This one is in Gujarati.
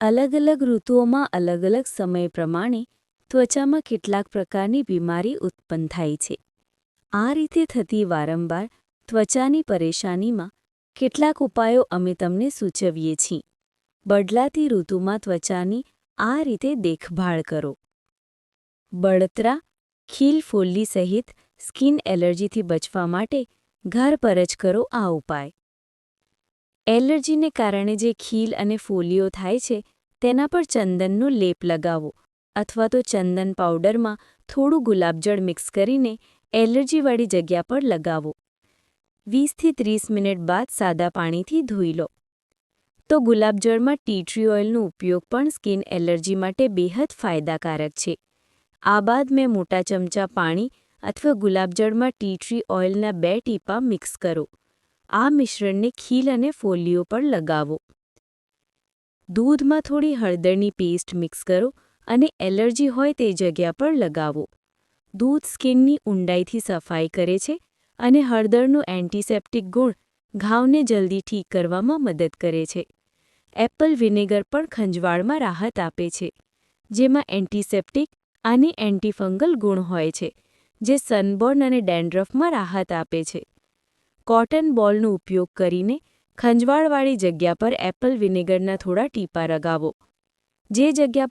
અલગ અલગ ઋતુઓમાં અલગ અલગ સમય પ્રમાણે ત્વચામાં કેટલાક પ્રકારની બીમારી ઉત્પન્ન થાય છે. આ રીતે થતી વારંવાર ત્વચાની પરેશાનીમાં કેટલાક ઉપાયો અમે તમને સૂચવીએ છીએ. બદલાતી ઋતુમાં ત્વચાની આ રીતે દેખભાળ કરો. બળતરા, ખીલ ફોલ્લી સહિત સ્કિન એલર્જીથી બચવા માટે ઘર પર જ કરો આ ઉપાય. એલર્જીને કારણે જે ખીલ અને ફોલીઓ થાય છે, તેના પર ચંદનનો લેપ લગાવો અથવા તો ચંદન પાવડરમાં થોડું ગુલાબજળ મિક્સ કરીને એલર્જીવાળી જગ્યા પર લગાવો. વીસથી ત્રીસ મિનિટ બાદ સાદા પાણીથી ધોઈ લો. તો ગુલાબજળમાં ટી ટ્રી ઓઇલનો ઉપયોગ પણ સ્કિન એલર્જી માટે બેહદ ફાયદાકારક છે. આ બાદ મેં મોટા ચમચા પાણી અથવા ગુલાબજળમાં ટી ટ્રી ઓઇલના બે ટીપા મિક્સ કરો. આ મિશ્રણને ખીલ અને ફોલ્લીઓ પર લગાવો. દૂધમાં થોડી હળદરની પેસ્ટ મિક્સ કરો અને એલર્જી હોય તે જગ્યા પર લગાવો. દૂધ સ્કિનની ઊંડાઈથી સફાઈ કરે છે અને હળદરનું એન્ટિસેપ્ટિક ગુણ ઘાવને જલ્દી ઠીક કરવામાં મદદ કરે છે. એપલ વિનેગર પણ ખંજવાળમાં રાહત આપે છે, જેમાં એન્ટિસેપ્ટિક અને એન્ટીફંગલ ગુણ હોય છે, જે સનબોર્ન અને ડેન્ડ્રફમાં રાહત આપે છે. કોટન બોલનો ઉપયોગ કરીને ખંજવાળવાળી જગ્યા પર એપલ વિનેગરના થોડા ટીપા લગાવો જે જગ્યા